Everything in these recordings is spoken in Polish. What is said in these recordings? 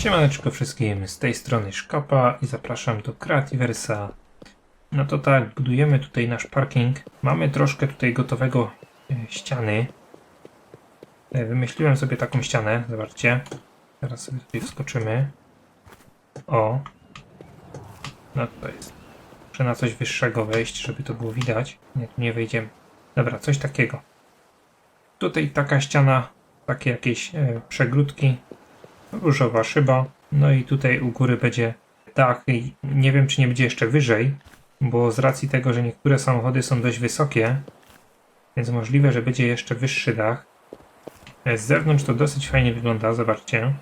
Siemaneczko wszystkim, z tej strony Szkapa i zapraszam do Creativersa. No to tak, budujemy tutaj nasz parking. Mamy troszkę tutaj gotowego e, ściany. E, Wymyśliłem sobie taką ścianę, zobaczcie. Teraz sobie tutaj wskoczymy. O. No to jest. Muszę na coś wyższego wejść, żeby to było widać. Nie, tu nie wejdziemy. Dobra, coś takiego. Tutaj taka ściana, takie jakieś e, przegródki różowa szyba. No i tutaj u góry będzie dach. Nie wiem, czy nie będzie jeszcze wyżej, bo z racji tego, że niektóre samochody są dość wysokie, więc możliwe, że będzie jeszcze wyższy dach. Z zewnątrz to dosyć fajnie wygląda, zobaczcie.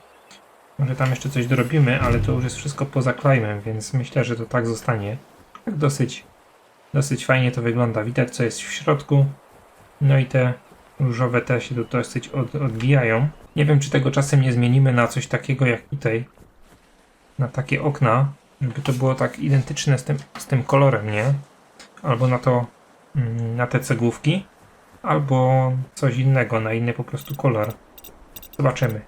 Może tam jeszcze coś dorobimy, ale to już jest wszystko poza klejmem, więc myślę, że to tak zostanie. Tak dosyć, dosyć fajnie to wygląda. Widać, co jest w środku. No i te różowe te się tu dosyć od, odbijają. Nie wiem, czy tego czasem nie zmienimy na coś takiego jak tutaj. Na takie okna, żeby to było tak identyczne z tym, z tym kolorem, nie? Albo na to, mm, na te cegłówki, albo coś innego, na inny po prostu kolor. Zobaczymy.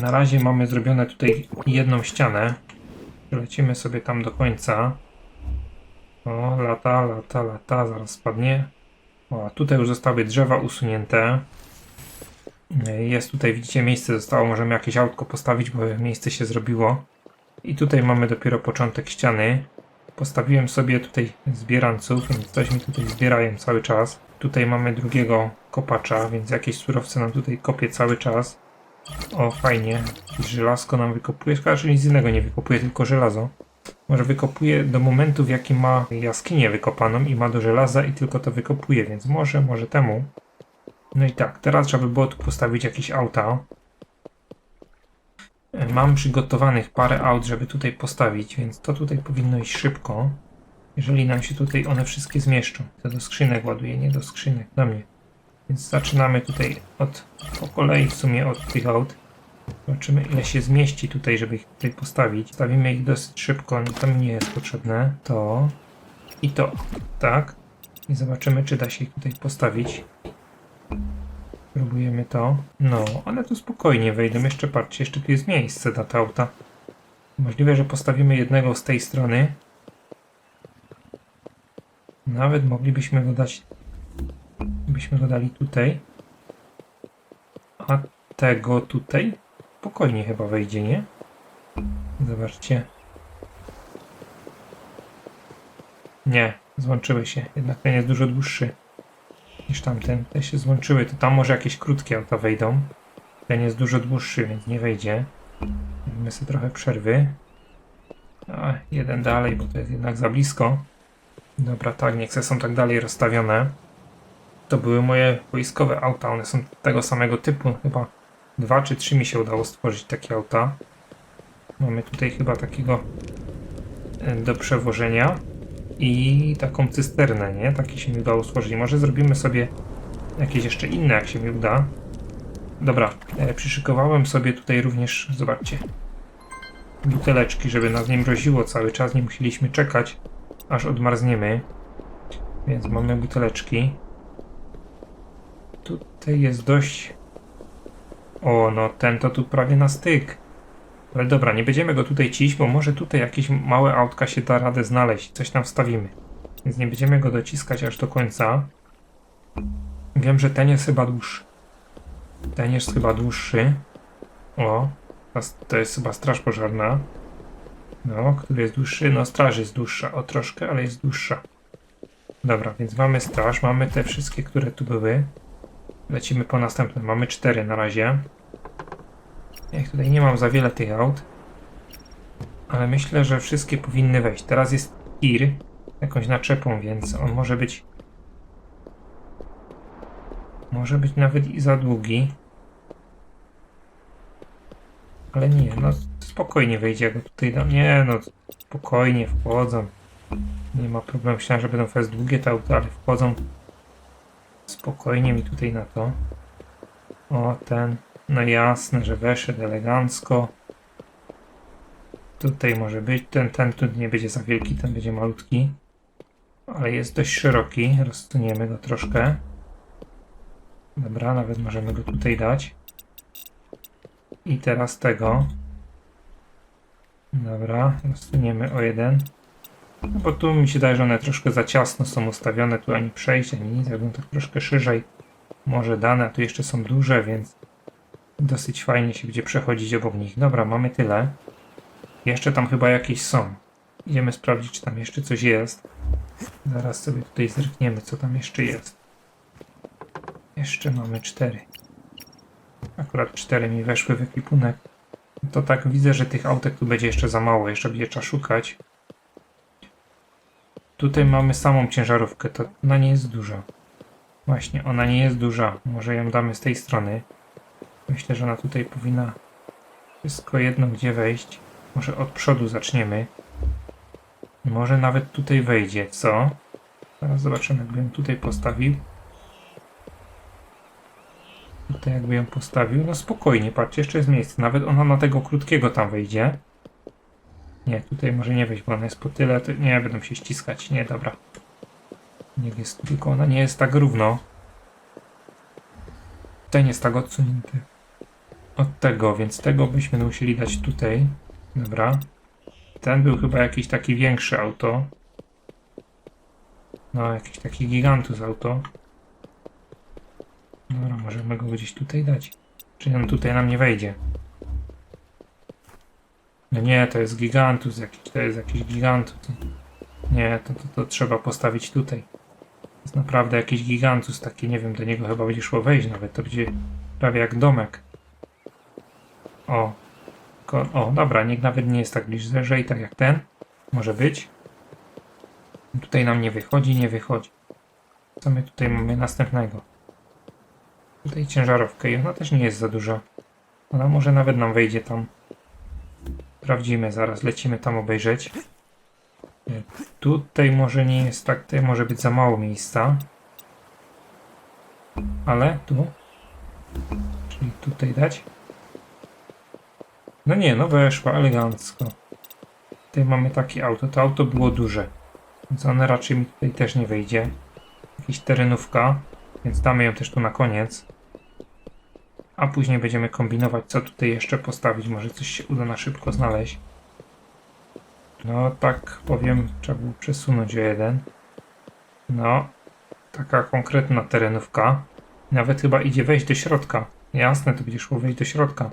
Na razie mamy zrobione tutaj jedną ścianę. Lecimy sobie tam do końca. O, lata, lata, lata, zaraz spadnie. O, tutaj już zostały drzewa usunięte. Jest tutaj, widzicie, miejsce zostało. Możemy jakieś autko postawić, bo miejsce się zrobiło. I tutaj mamy dopiero początek ściany. Postawiłem sobie tutaj zbieranców, więc coś mi tutaj zbierają cały czas. Tutaj mamy drugiego kopacza, więc jakieś surowce nam tutaj kopie cały czas. O, fajnie. Żelazko nam wykopuje. Szkoda, że nic innego nie wykopuje, tylko żelazo. Może wykopuje do momentu, w jakim ma jaskinię wykopaną i ma do żelaza i tylko to wykopuje, więc może, może temu. No i tak, teraz trzeba by było tu postawić jakieś auta. Mam przygotowanych parę aut, żeby tutaj postawić, więc to tutaj powinno iść szybko. Jeżeli nam się tutaj one wszystkie zmieszczą. To do skrzynek ładuję, nie do skrzynek, do mnie. Więc zaczynamy tutaj od, po kolei w sumie od tych aut. Zobaczymy ile się zmieści tutaj, żeby ich tutaj postawić. Stawimy ich dosyć szybko, no to mi nie jest potrzebne. To i to, tak. I zobaczymy czy da się ich tutaj postawić. Próbujemy to. No, one tu spokojnie wejdą. Jeszcze patrzcie, jeszcze tu jest miejsce na te auta. Możliwe, że postawimy jednego z tej strony. Nawet moglibyśmy go dać. Byśmy go dali tutaj. A tego tutaj spokojnie chyba wejdzie, nie? Zobaczcie. Nie, złączyły się. Jednak ten jest dużo dłuższy niż tamten. Te się złączyły, to tam może jakieś krótkie auta wejdą. Ten jest dużo dłuższy, więc nie wejdzie. Robimy sobie trochę przerwy. A, jeden dalej, bo to jest jednak za blisko. Dobra, tak, niech są tak dalej rozstawione. To były moje wojskowe auta, one są tego samego typu. Chyba dwa czy trzy mi się udało stworzyć takie auta. Mamy tutaj chyba takiego e, do przewożenia i taką cysternę, nie? Taki się mi udało stworzyć. Może zrobimy sobie jakieś jeszcze inne, jak się mi uda. Dobra, e, przyszykowałem sobie tutaj również, zobaczcie, buteleczki, żeby nas nie mroziło cały czas, nie musieliśmy czekać, aż odmarzniemy. Więc mamy buteleczki. Tutaj jest dość... O, no ten to tu prawie na styk. Ale dobra, nie będziemy go tutaj ciść, bo może tutaj jakieś małe autka się da radę znaleźć. Coś tam wstawimy. Więc nie będziemy go dociskać aż do końca. Wiem, że ten jest chyba dłuższy. Ten jest chyba dłuższy. O, to jest chyba straż pożarna. No, który jest dłuższy? No, straż jest dłuższa. O, troszkę, ale jest dłuższa. Dobra, więc mamy straż, mamy te wszystkie, które tu były. Lecimy po następne. Mamy cztery na razie. Jak tutaj nie mam za wiele tych aut. Ale myślę, że wszystkie powinny wejść. Teraz jest tir jakąś naczepą, więc on może być. Może być nawet i za długi. Ale nie, no spokojnie wejdzie, go tutaj dam. Nie, no spokojnie wchodzą. Nie ma problemu. Myślałem, że będą fest długie te auta, ale wchodzą spokojnie mi tutaj na to. O, ten. No jasne, że weszedł elegancko. Tutaj może być. Ten, ten tu nie będzie za wielki, ten będzie malutki. Ale jest dość szeroki. Rozsuniemy go troszkę. Dobra, nawet możemy go tutaj dać. I teraz tego. Dobra, rozsuniemy o jeden. No bo tu mi się daje, że one troszkę za ciasno są ustawione, tu ani przejść, ani nic, jakbym tak troszkę szerzej może dane, a tu jeszcze są duże, więc dosyć fajnie się będzie przechodzić obok nich. Dobra, mamy tyle. Jeszcze tam chyba jakieś są. Idziemy sprawdzić, czy tam jeszcze coś jest. Zaraz sobie tutaj zerkniemy, co tam jeszcze jest. Jeszcze mamy cztery. Akurat cztery mi weszły w ekwipunek. To tak widzę, że tych autek tu będzie jeszcze za mało, jeszcze będzie trzeba szukać. Tutaj mamy samą ciężarówkę, to ona nie jest duża. Właśnie, ona nie jest duża. Może ją damy z tej strony. Myślę, że ona tutaj powinna wszystko jedno gdzie wejść. Może od przodu zaczniemy. Może nawet tutaj wejdzie, co? Zaraz zobaczymy, jakby ją tutaj postawił. Tutaj jakby ją postawił. No spokojnie, patrzcie, jeszcze jest miejsce. Nawet ona na tego krótkiego tam wejdzie. Nie, tutaj może nie wejść, bo ona jest po tyle. To nie, będą się ściskać. Nie, dobra. Niech jest, tylko ona nie jest tak równo. Ten jest tak odsunięty od tego, więc tego byśmy musieli dać tutaj. Dobra. Ten był chyba jakiś taki większy auto. No, jakiś taki gigantus auto. Dobra, możemy go gdzieś tutaj dać. Czy on tutaj nam nie wejdzie? No nie, to jest gigantus jakiś, to jest jakiś gigantus. Nie, to, to, to trzeba postawić tutaj. To jest naprawdę jakiś gigantus taki, nie wiem, do niego chyba będzie szło wejść nawet, to będzie prawie jak domek. O, o, dobra, niech nawet nie jest tak bliżej, tak jak ten. Może być. Tutaj nam nie wychodzi, nie wychodzi. Co my tutaj mamy następnego? Tutaj ciężarówkę i ona też nie jest za duża. Ona może nawet nam wejdzie tam. Sprawdzimy zaraz, lecimy tam obejrzeć. Tutaj może nie jest tak, tutaj może być za mało miejsca. Ale tu. Czyli tutaj dać. No nie, no weszła elegancko. Tutaj mamy takie auto. To auto było duże. Więc one raczej mi tutaj też nie wejdzie. Jakaś terenówka. Więc damy ją też tu na koniec. A później będziemy kombinować, co tutaj jeszcze postawić. Może coś się uda na szybko znaleźć. No, tak powiem, trzeba było przesunąć o jeden. No, taka konkretna terenówka. Nawet chyba idzie wejść do środka. Jasne, to będzie szło wejść do środka.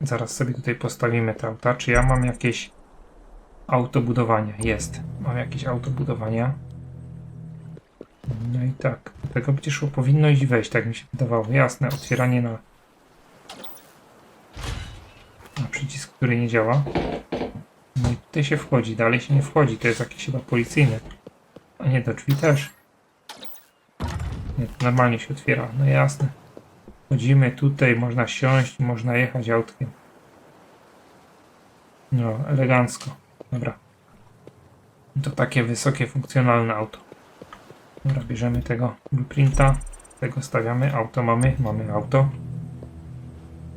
Zaraz sobie tutaj postawimy te auta. Czy ja mam jakieś autobudowania? Jest. Mam jakieś autobudowania. No i tak. Tego będzie szło, powinno iść wejść, tak mi się wydawało. Jasne, otwieranie na, na przycisk, który nie działa. No i tutaj się wchodzi, dalej się nie wchodzi. To jest jakieś chyba policyjne. A nie, do drzwi też. Nie, to normalnie się otwiera. No jasne. Wchodzimy tutaj, można siąść, można jechać autkiem. No, elegancko. Dobra. To takie wysokie, funkcjonalne auto. Dobra, bierzemy tego blueprinta. Tego stawiamy. Auto mamy. Mamy auto.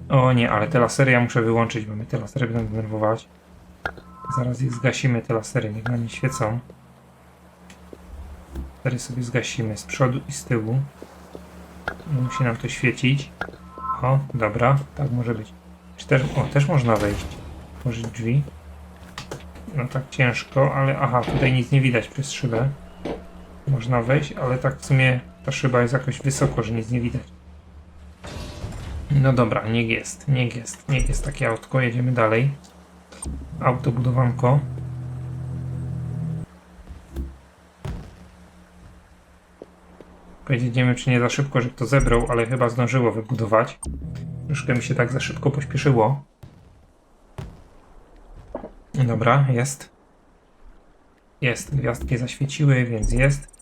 O nie, ale te lasery ja muszę wyłączyć, bo mnie te lasery będą denerwować. Zaraz je zgasimy, te lasery, niech na nie świecą. Lasery sobie zgasimy z przodu i z tyłu. Nie musi nam to świecić. O, dobra, tak może być. Też, o, też można wejść. Otworzyć drzwi. No tak ciężko, ale aha, tutaj nic nie widać przez szybę. Można wejść, ale tak w sumie ta szyba jest jakoś wysoko, że nic nie widać. No dobra, niech jest, niech jest, niech jest takie autko, jedziemy dalej. Nie wiem, czy nie za szybko, że to zebrał, ale chyba zdążyło wybudować. Troszkę mi się tak za szybko pośpieszyło. Dobra, jest. Jest, gwiazdki zaświeciły, więc jest.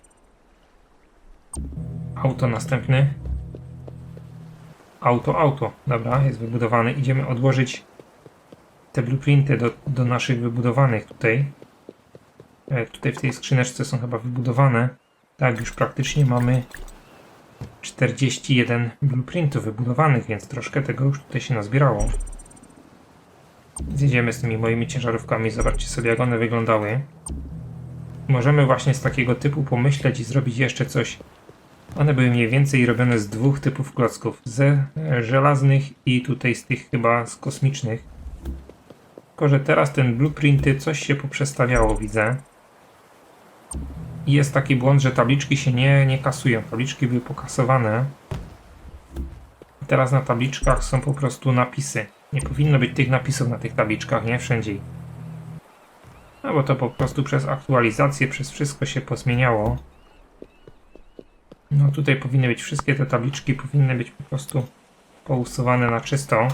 Auto następny. Auto, auto. Dobra, jest wybudowany. Idziemy odłożyć te blueprinty do, do naszych wybudowanych tutaj. E, tutaj w tej skrzyneczce są chyba wybudowane. Tak, już praktycznie mamy 41 blueprintów wybudowanych, więc troszkę tego już tutaj się nazbierało. Zjedziemy z tymi moimi ciężarówkami, zobaczcie sobie jak one wyglądały. Możemy właśnie z takiego typu pomyśleć i zrobić jeszcze coś One były mniej więcej robione z dwóch typów klocków. Ze żelaznych i tutaj z tych chyba z kosmicznych. Tylko, że teraz ten blueprinty coś się poprzestawiało, widzę. I jest taki błąd, że tabliczki się nie, nie kasują. Tabliczki były pokasowane. I teraz na tabliczkach są po prostu napisy. Nie powinno być tych napisów na tych tabliczkach, nie wszędzie. No bo to po prostu przez aktualizację, przez wszystko się pozmieniało. No tutaj powinny być wszystkie te tabliczki, powinny być po prostu pousuwane na czysto.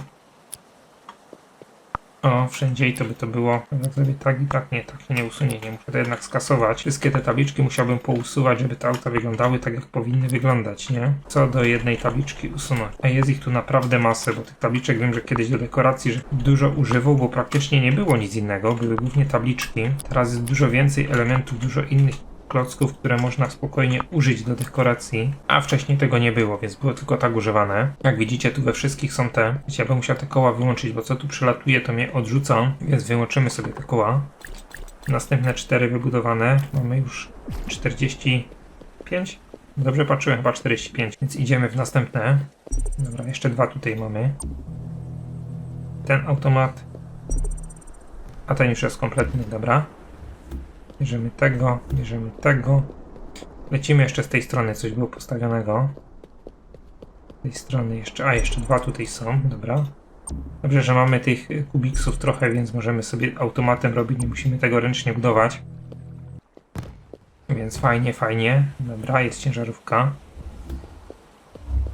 O, wszędzie i to by to było. Jak zrobię tak i tak, nie, tak się nie usunie, nie muszę to jednak skasować. Wszystkie te tabliczki musiałbym pousuwać, żeby te auta wyglądały tak, jak powinny wyglądać, nie? Co do jednej tabliczki usunąć. A jest ich tu naprawdę masę, bo tych tabliczek wiem, że kiedyś do dekoracji, że dużo używał, bo praktycznie nie było nic innego, były głównie tabliczki. Teraz jest dużo więcej elementów, dużo innych klocków, które można spokojnie użyć do dekoracji, a wcześniej tego nie było, więc było tylko tak używane. Jak widzicie, tu we wszystkich są te. Ja bym musiał te koła wyłączyć, bo co tu przelatuje, to mnie odrzuca, więc wyłączymy sobie te koła. Następne cztery wybudowane. Mamy już 45. Dobrze patrzyłem, chyba 45, więc idziemy w następne. Dobra, jeszcze dwa tutaj mamy. Ten automat. A ten już jest kompletny, dobra. Bierzemy tego, bierzemy tego. Lecimy jeszcze z tej strony, coś było postawionego. Z tej strony jeszcze, a jeszcze dwa tutaj są, dobra. Dobrze, że mamy tych kubiksów trochę, więc możemy sobie automatem robić, nie musimy tego ręcznie budować. Więc fajnie, fajnie. Dobra, jest ciężarówka.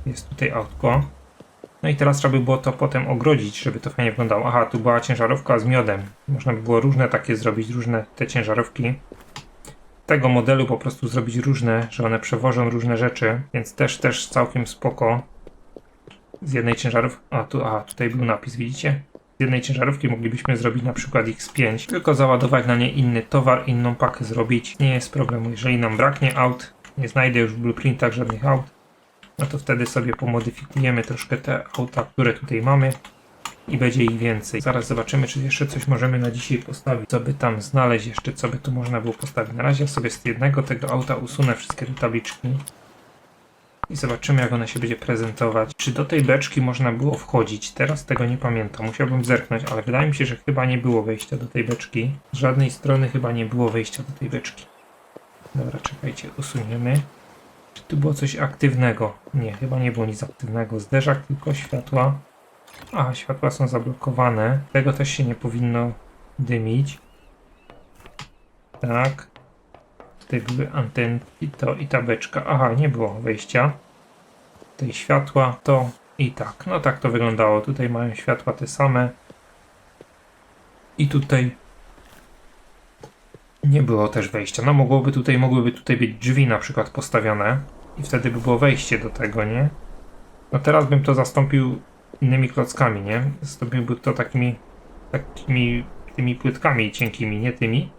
Jest tutaj autko. No i teraz trzeba by było to potem ogrodzić, żeby to fajnie wyglądało. Aha, tu była ciężarówka z miodem. Można by było różne takie zrobić, różne te ciężarówki. Tego modelu po prostu zrobić różne, że one przewożą różne rzeczy, więc też, też całkiem spoko. Z jednej ciężarówki, a tu, a tutaj był napis, widzicie? Z jednej ciężarówki moglibyśmy zrobić na przykład X5, tylko załadować na nie inny towar, inną pakę zrobić. Nie jest problemu, jeżeli nam braknie aut, nie znajdę już w blueprintach żadnych aut, no to wtedy sobie pomodyfikujemy troszkę te auta, które tutaj mamy i będzie ich więcej. Zaraz zobaczymy, czy jeszcze coś możemy na dzisiaj postawić, co by tam znaleźć jeszcze, co by tu można było postawić. Na razie sobie z jednego tego auta usunę wszystkie te tabliczki i zobaczymy, jak ona się będzie prezentować. Czy do tej beczki można było wchodzić? Teraz tego nie pamiętam, musiałbym zerknąć, ale wydaje mi się, że chyba nie było wejścia do tej beczki. Z żadnej strony chyba nie było wejścia do tej beczki. Dobra, czekajcie, usuniemy. Tu było coś aktywnego? Nie, chyba nie było nic aktywnego. Zderzak, tylko światła. A, światła są zablokowane. Tego też się nie powinno dymić. Tak. Tutaj były antenki, to i ta beczka. Aha, nie było wejścia. Tutaj światła, to i tak. No tak to wyglądało. Tutaj mają światła te same. I tutaj nie było też wejścia. No mogłoby tutaj, mogłyby tutaj być drzwi na przykład postawione i wtedy by było wejście do tego, nie? No teraz bym to zastąpił innymi klockami, nie? Zastąpiłby to takimi, takimi tymi płytkami cienkimi, nie tymi,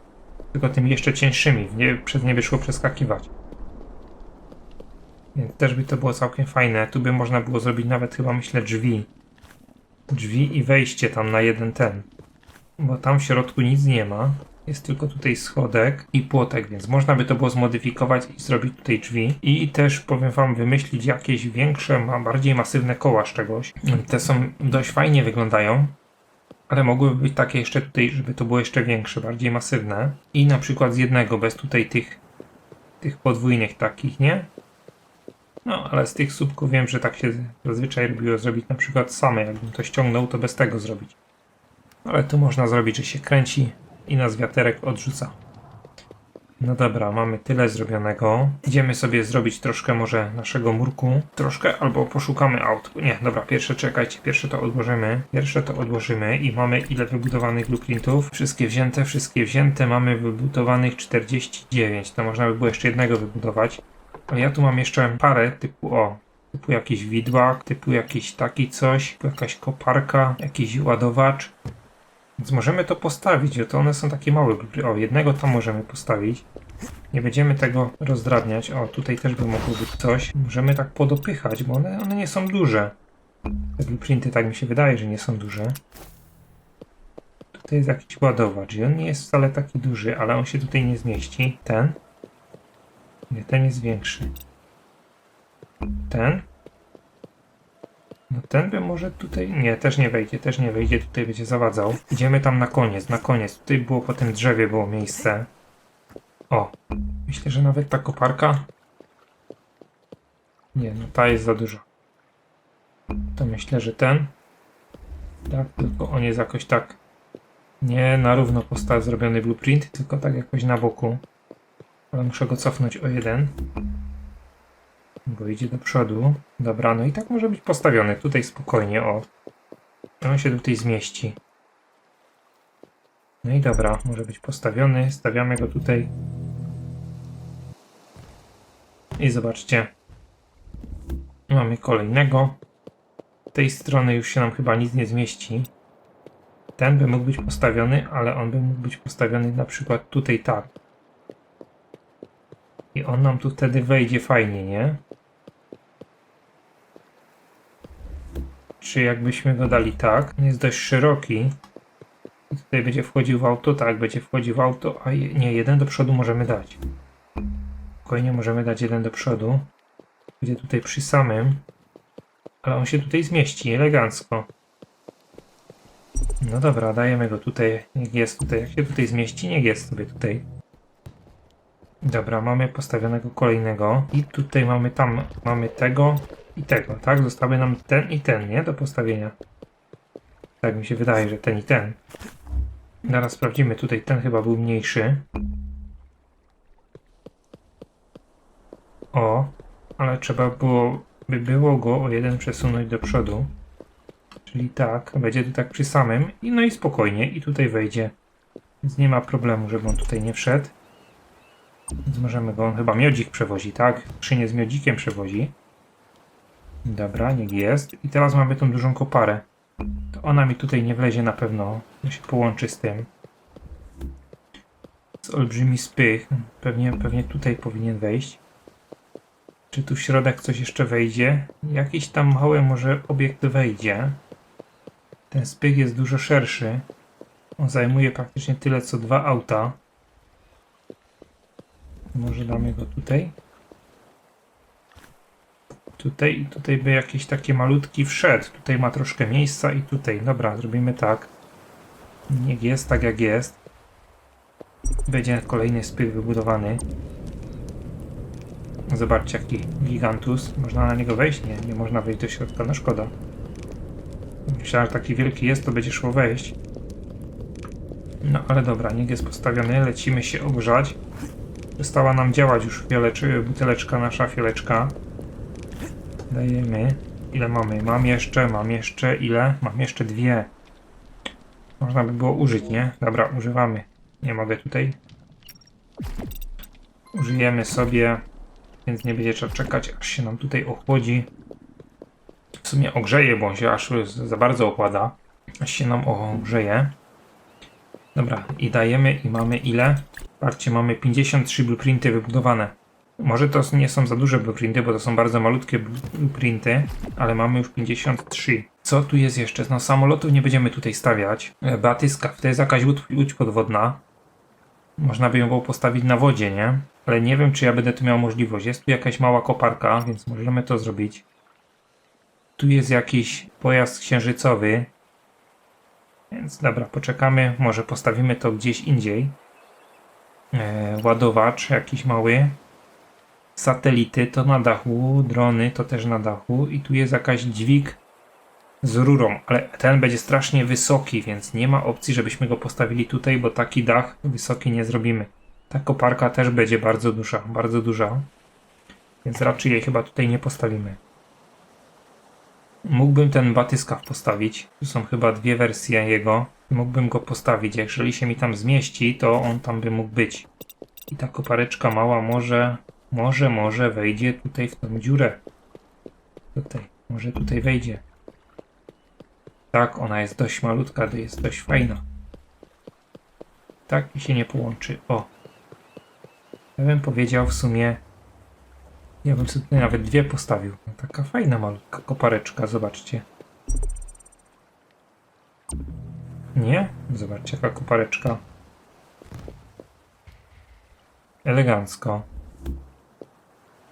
tylko tymi jeszcze cięższymi. Nie, przez nie by szło przeskakiwać. Więc też by to było całkiem fajne. Tu by można było zrobić nawet chyba myślę drzwi. Drzwi i wejście tam na jeden ten. Bo tam w środku nic nie ma. Jest tylko tutaj schodek i płotek, więc można by to było zmodyfikować i zrobić tutaj drzwi. I też powiem wam wymyślić jakieś większe, bardziej masywne koła z czegoś. Te są dość fajnie wyglądają. Ale mogłyby być takie jeszcze tutaj, żeby to było jeszcze większe, bardziej masywne. I na przykład z jednego, bez tutaj tych, tych podwójnych takich, nie? No, ale z tych słupków wiem, że tak się zazwyczaj robiło zrobić na przykład same. Jakbym to ściągnął, to bez tego zrobić. Ale tu można zrobić, że się kręci i nas wiaterek odrzuca. No dobra, mamy tyle zrobionego. Idziemy sobie zrobić troszkę może naszego murku. Troszkę, albo poszukamy aut. Nie, dobra, pierwsze czekajcie, pierwsze to odłożymy. Pierwsze to odłożymy i mamy ile wybudowanych blueprintów? Wszystkie wzięte, wszystkie wzięte. Mamy wybudowanych 49. To można by było jeszcze jednego wybudować. Ale ja tu mam jeszcze parę typu o. Typu jakiś widłak, typu jakiś taki coś, typu jakaś koparka, jakiś ładowacz. Więc możemy to postawić, to one są takie małe. O, jednego tam możemy postawić. Nie będziemy tego rozdrabniać. O, tutaj też by mogło być coś. Możemy tak podopychać, bo one, one nie są duże. Te blueprinty tak mi się wydaje, że nie są duże. Tutaj jest jakiś ładowacz i on nie jest wcale taki duży, ale on się tutaj nie zmieści. Ten. Nie, ten jest większy. ten. No ten by może tutaj... Nie, też nie wejdzie, też nie wejdzie, tutaj będzie zawadzał. Idziemy tam na koniec, na koniec. Tutaj było po tym drzewie było miejsce. O, myślę, że nawet ta koparka... Nie, no ta jest za dużo. To myślę, że ten... Tak, tylko on jest jakoś tak... Nie na równo postaw zrobiony blueprint, tylko tak jakoś na boku. Ale muszę go cofnąć o jeden. Bo idzie do przodu. Dobra, no i tak może być postawiony. Tutaj spokojnie, o. On się tutaj zmieści. No i dobra, może być postawiony. Stawiamy go tutaj. I zobaczcie. Mamy kolejnego. Z tej strony już się nam chyba nic nie zmieści. Ten by mógł być postawiony, ale on by mógł być postawiony na przykład tutaj tak. I on nam tu wtedy wejdzie fajnie, nie? Czy jakbyśmy go dali tak? On jest dość szeroki. I tutaj będzie wchodził w auto, tak, będzie wchodził w auto, a je, nie, jeden do przodu możemy dać. Spokojnie możemy dać jeden do przodu. Będzie tutaj przy samym. Ale on się tutaj zmieści elegancko. No dobra, dajemy go tutaj. Niech jest tutaj. Jak się tutaj zmieści, niech jest sobie tutaj. Dobra, mamy postawionego kolejnego. I tutaj mamy tam, mamy tego i tego, tak? Zostały nam ten i ten, nie? Do postawienia. Tak mi się wydaje, że ten i ten. Zaraz sprawdzimy. Tutaj ten chyba był mniejszy. O, ale trzeba było, by było go o jeden przesunąć do przodu. Czyli tak, będzie tu tak przy samym i no i spokojnie i tutaj wejdzie. Więc nie ma problemu, żeby on tutaj nie wszedł. Więc możemy go, on chyba miodzik przewozi, tak? Skrzynię z miodzikiem przewozi. Dobra, niech jest. I teraz mamy tą dużą koparę. To ona mi tutaj nie wlezie na pewno. To się połączy z tym. Z olbrzymi spych. Pewnie, pewnie tutaj powinien wejść. Czy tu w środek coś jeszcze wejdzie? Jakiś tam mały może obiekt wejdzie. Ten spych jest dużo szerszy. On zajmuje praktycznie tyle co dwa auta. Może damy go tutaj. Tutaj tutaj by jakiś taki malutki wszedł. Tutaj ma troszkę miejsca i tutaj. Dobra, zrobimy tak. Niech jest tak jak jest. Będzie kolejny spych wybudowany. Zobaczcie jaki gigantus. Można na niego wejść? Nie, nie można wejść do środka, no szkoda. Myślałem, że taki wielki jest, to będzie szło wejść. No ale dobra, niech jest postawiony. Lecimy się ogrzać. Przestała nam działać już fioleczka, buteleczka, nasza fioleczka. Dajemy. Ile mamy? Mam jeszcze, mam jeszcze, ile? Mam jeszcze dwie. Można by było użyć, nie? Dobra, używamy. Nie mogę tutaj. Użyjemy sobie, więc nie będzie trzeba czekać, aż się nam tutaj ochłodzi. W sumie ogrzeje, bo on się aż za bardzo okłada. Aż się nam ogrzeje. Dobra, i dajemy i mamy ile? Patrzcie, mamy 53 blueprinty wybudowane. Może to nie są za duże blueprinty, bo to są bardzo malutkie blueprinty, ale mamy już 53. Co tu jest jeszcze? No samolotów nie będziemy tutaj stawiać. E, Batyska, to jest jakaś łódź, podwodna. Można by ją było postawić na wodzie, nie? Ale nie wiem, czy ja będę tu miał możliwość. Jest tu jakaś mała koparka, więc możemy to zrobić. Tu jest jakiś pojazd księżycowy. Więc dobra, poczekamy. Może postawimy to gdzieś indziej. E, ładowacz jakiś mały. Satelity to na dachu, drony to też na dachu i tu jest jakaś dźwig z rurą, ale ten będzie strasznie wysoki, więc nie ma opcji, żebyśmy go postawili tutaj, bo taki dach wysoki nie zrobimy. Ta koparka też będzie bardzo duża, bardzo duża, więc raczej jej chyba tutaj nie postawimy. Mógłbym ten batyskaw postawić, tu są chyba dwie wersje jego, mógłbym go postawić, jeżeli się mi tam zmieści, to on tam by mógł być. I ta kopareczka mała może może, może wejdzie tutaj w tą dziurę. Tutaj, może tutaj wejdzie. Tak, ona jest dość malutka, to jest dość fajna. Tak i się nie połączy. O. Ja bym powiedział w sumie. Ja bym sobie tutaj nawet dwie postawił. No, taka fajna malutka kopareczka, zobaczcie. Nie? Zobaczcie, jaka kopareczka. Elegancko.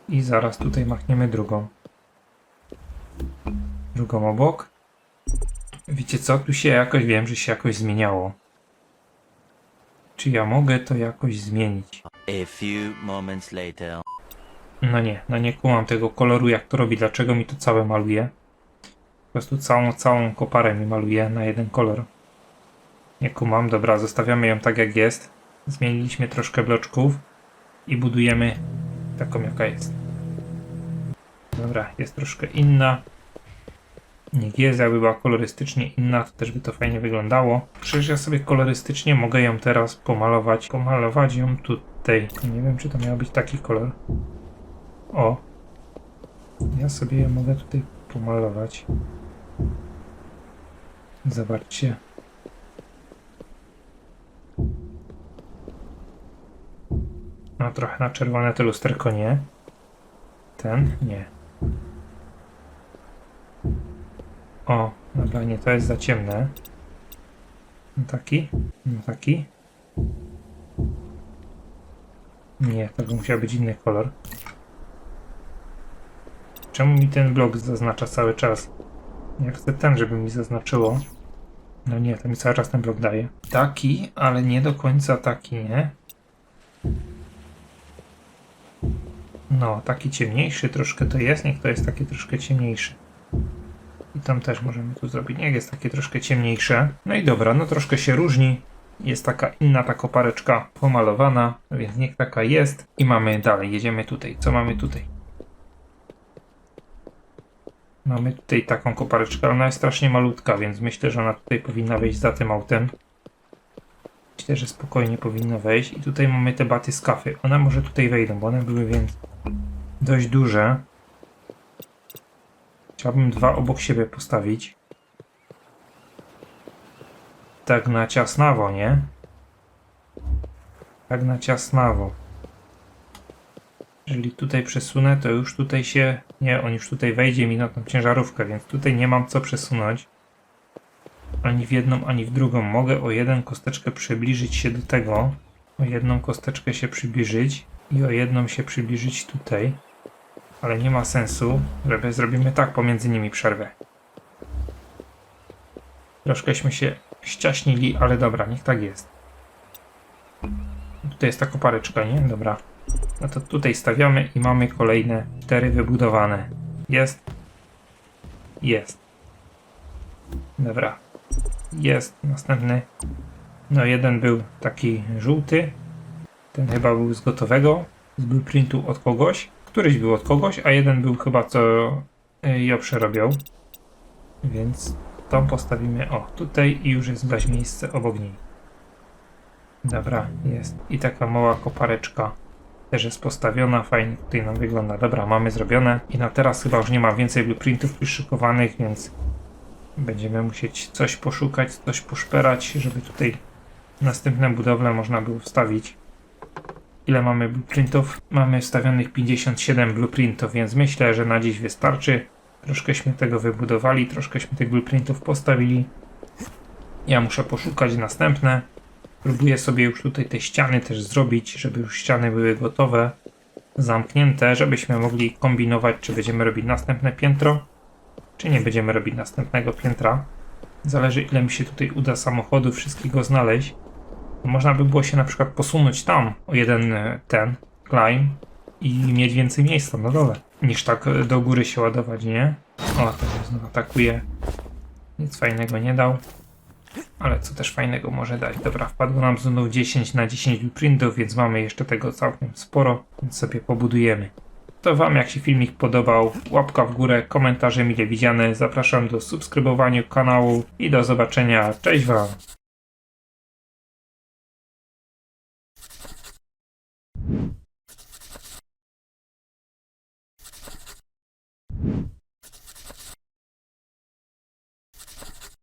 I zaraz tutaj machniemy drugą. drugą obok. Wiecie co? Tu się jakoś wiem, że się jakoś zmieniało. Czy ja mogę to jakoś zmienić? A few moments later. No nie, no nie kumam tego koloru, jak to robi, dlaczego mi to całe maluje. Po prostu całą, całą koparę mi maluje na jeden kolor. Nie kumam, dobra, zostawiamy ją tak jak jest. Zmieniliśmy troszkę bloczków i budujemy taką jaka jest. Dobra, jest troszkę inna. Niech jest, jakby była kolorystycznie inna, to też by to fajnie wyglądało. Przecież ja sobie kolorystycznie mogę ją teraz pomalować. Pomalować ją tutaj. Nie wiem, czy to miał być taki kolor. O. Ja sobie je mogę tutaj pomalować. Zobaczcie. Trochę na czerwone to lusterko nie. Ten? Nie. O, dobra, nie, to jest za ciemne. No taki? No taki? Nie, to by musiał być inny kolor. Czemu mi ten blok zaznacza cały czas? Ja chcę ten, żeby mi zaznaczyło. No nie, to mi cały czas ten blok daje. Taki, ale nie do końca taki, nie? No, taki ciemniejszy troszkę to jest, niech to jest taki troszkę ciemniejszy. I tam też możemy tu zrobić, niech jest takie troszkę ciemniejsze. No i dobra, no troszkę się różni. Jest taka inna ta kopareczka pomalowana, więc niech taka jest. I mamy dalej, jedziemy tutaj. Co mamy tutaj? Mamy tutaj taką kopareczkę, ona jest strasznie malutka, więc myślę, że ona tutaj powinna wejść za tym autem. Myślę, że spokojnie powinno wejść. I tutaj mamy te baty z. One może tutaj wejdą, bo one były więc dość duże. Chciałbym dwa obok siebie postawić. Tak na ciasnawo, nie? Tak na ciasnawo. Jeżeli tutaj przesunę, to już tutaj się... Nie, on już tutaj wejdzie mi na tą ciężarówkę, więc tutaj nie mam co przesunąć. Ani w jedną, ani w drugą. Mogę o jeden kosteczkę przybliżyć się do tego. O jedną kosteczkę się przybliżyć. I o jedną się przybliżyć tutaj. Ale nie ma sensu, żeby zrobimy tak pomiędzy nimi przerwę. Troszkęśmy się ściaśnili, ale dobra, niech tak jest. Tutaj jest ta kopareczka, nie? Dobra. No to tutaj stawiamy i mamy kolejne cztery wybudowane. Jest. Jest. Dobra. Jest. Następny. No jeden był taki żółty. Ten chyba był z gotowego. Z blueprintu od kogoś. Któryś był od kogoś, a jeden był chyba co y, ja przerobiał. Więc tą postawimy o tutaj i już jest brać miejsce obok niej. Dobra, jest. I taka mała kopareczka też jest postawiona, fajnie tutaj nam wygląda. Dobra, mamy zrobione. I na teraz chyba już nie ma więcej blueprintów przyszykowanych, więc będziemy musieć coś poszukać, coś poszperać, żeby tutaj następne budowle można było wstawić. Ile mamy blueprintów? Mamy wstawionych 57 blueprintów, więc myślę, że na dziś wystarczy. Troszkęśmy tego wybudowali, troszkęśmy tych blueprintów postawili. Ja muszę poszukać następne. Próbuję sobie już tutaj te ściany też zrobić, żeby już ściany były gotowe, zamknięte, żebyśmy mogli kombinować, czy będziemy robić następne piętro, czy nie będziemy robić następnego piętra. Zależy ile mi się tutaj uda samochodu wszystkiego znaleźć. Można by było się na przykład posunąć tam o jeden e, ten climb i mieć więcej miejsca na dole, niż tak do góry się ładować, nie? O, ten znowu atakuje. Nic fajnego nie dał. Ale co też fajnego może dać? Dobra, wpadło nam znów 10 na 10 printów, więc mamy jeszcze tego całkiem sporo, więc sobie pobudujemy. To Wam, jak się filmik podobał, łapka w górę, komentarze mile widziane. Zapraszam do subskrybowania kanału i do zobaczenia. Cześć Wam!